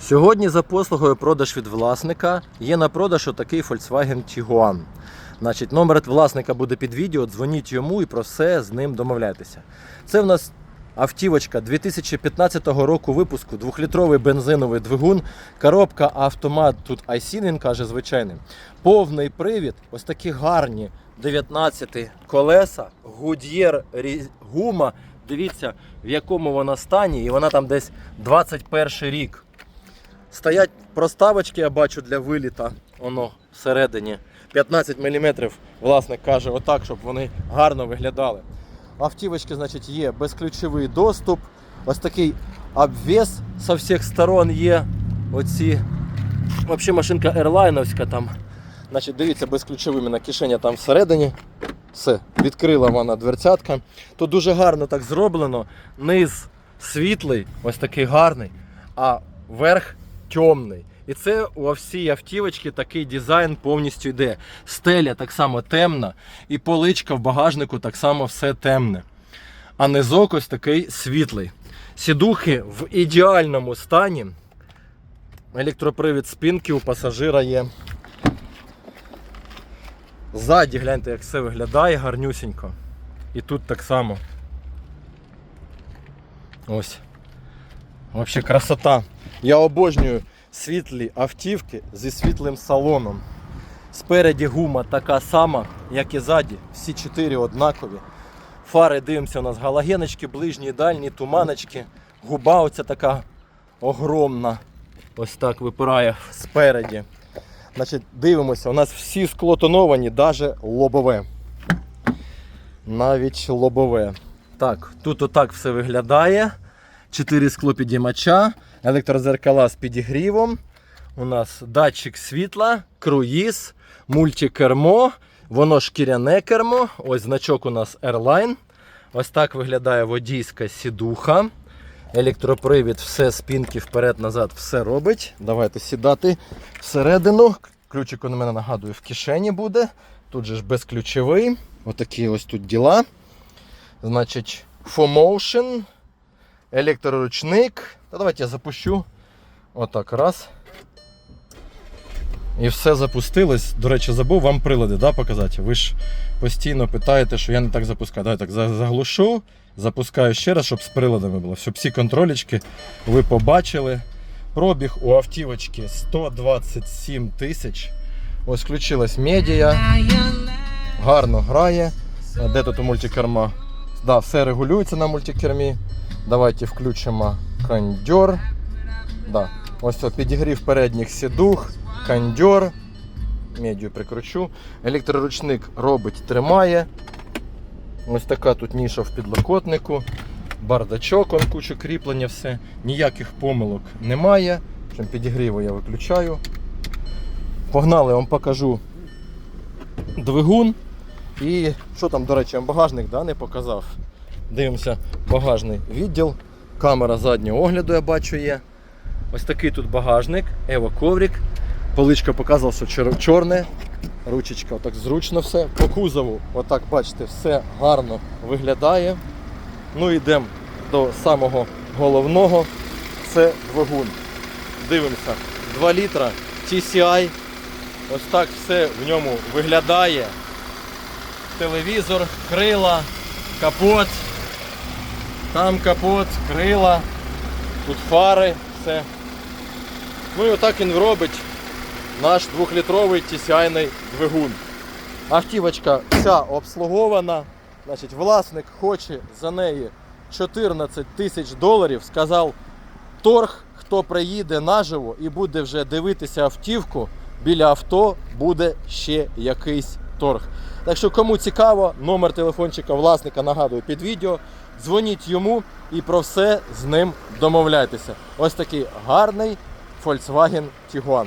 Сьогодні за послугою продаж від власника є на продаж отакий Volkswagen Tiguan. Значить, номер власника буде під відео, дзвоніть йому і про все з ним домовляйтеся. Це в нас автівочка 2015 року випуску, 2-літровий бензиновий двигун, коробка автомат, тут IC, він каже, звичайний. Повний привід, ось такі гарні 19 колеса, Goodyear гума. Дивіться, в якому вона стані, і вона там десь 21 рік. Стоять проставочки, я бачу, для виліта. Воно всередині. 15 мм, власник каже, отак, щоб вони гарно виглядали. Автівочки, значить, є безключовий доступ. Ось такий обвес з всіх сторон є. Оці. Взагалі машинка ерлайновська там. Значить, дивіться, безключовими на кишеня там всередині. Все, відкрила вона дверцятка. Тут дуже гарно так зроблено. Низ світлий, ось такий гарний, а верх темний. І це у всій автівочці такий дизайн повністю йде. Стеля так само темна, і поличка в багажнику так само все темне. А низок ось такий світлий. Сідухи в ідеальному стані. Електропривід спинки у пасажира є. Ззаді гляньте, як все виглядає гарнюсінько. І тут так само. Ось. Взагалі красота. Я обожнюю світлі автівки зі світлим салоном. Спереді гума така сама, як і ззаді. Всі чотири однакові. Фари дивимося, у нас галогеночки, ближні, дальні, туманочки. Губа оця така огромна. Ось так випирає спереді. Значить, дивимося, у нас всі склотоновані, навіть лобове. Навіть лобове. Так, тут отак все виглядає. Чотири склопідіймача, електрозеркала з підігрівом. У нас датчик світла, круїз, мультикермо, воно шкіряне кермо. Ось значок у нас Airline. Ось так виглядає водійська сідуха. Електропривід, все спінки вперед-назад, все робить. Давайте сідати всередину. Ключик у мене нагадую в кишені буде. Тут же ж безключовий. Отакі ось тут діла. Значить, FOMotion, електроручник. Та давайте я запущу. Отак, раз. І все запустилось. До речі, забув вам прилади да, показати. Ви ж постійно питаєте, що я не так запускаю. Давай так заглушу, запускаю ще раз, щоб з приладами було. Щоб всі контролічки ви побачили. Пробіг у автівочки 127 тисяч. Ось включилась медіа. Гарно грає. Де тут у мультикерма? Да, все регулюється на мультикермі. Давайте включимо кондьор. Да. Ось це підігрів передніх сідух, кондьор. Медію прикручу. Електроручник робить, тримає. Ось така тут ніша в підлокотнику. Бардачок, он куча кріплення, все. Ніяких помилок немає. Чим підігріву я виключаю. Погнали, вам покажу двигун. І що там, до речі, багажник да, не показав. Дивимося, багажний відділ. Камера заднього огляду я бачу є. Ось такий тут багажник, Ево коврик. Поличка показувала, що чорне. Ручечка отак зручно все. По кузову, отак бачите, все гарно виглядає. Ну йдемо до самого головного. Це двигун. Дивимося. 2 літра TCI. Ось так все в ньому виглядає. Телевізор, крила, капот. Там капот, крила, тут фари, все. Ну і отак він робить наш двохлітровий TCI двигун. Автівочка вся обслугована. Значить, власник хоче за неї 14 тисяч доларів. Сказав торг, хто приїде наживо і буде вже дивитися автівку, біля авто буде ще якийсь торг. Так що, кому цікаво, номер телефончика власника нагадую під відео. Дзвоніть йому і про все з ним домовляйтеся. Ось такий гарний Volkswagen Tiguan.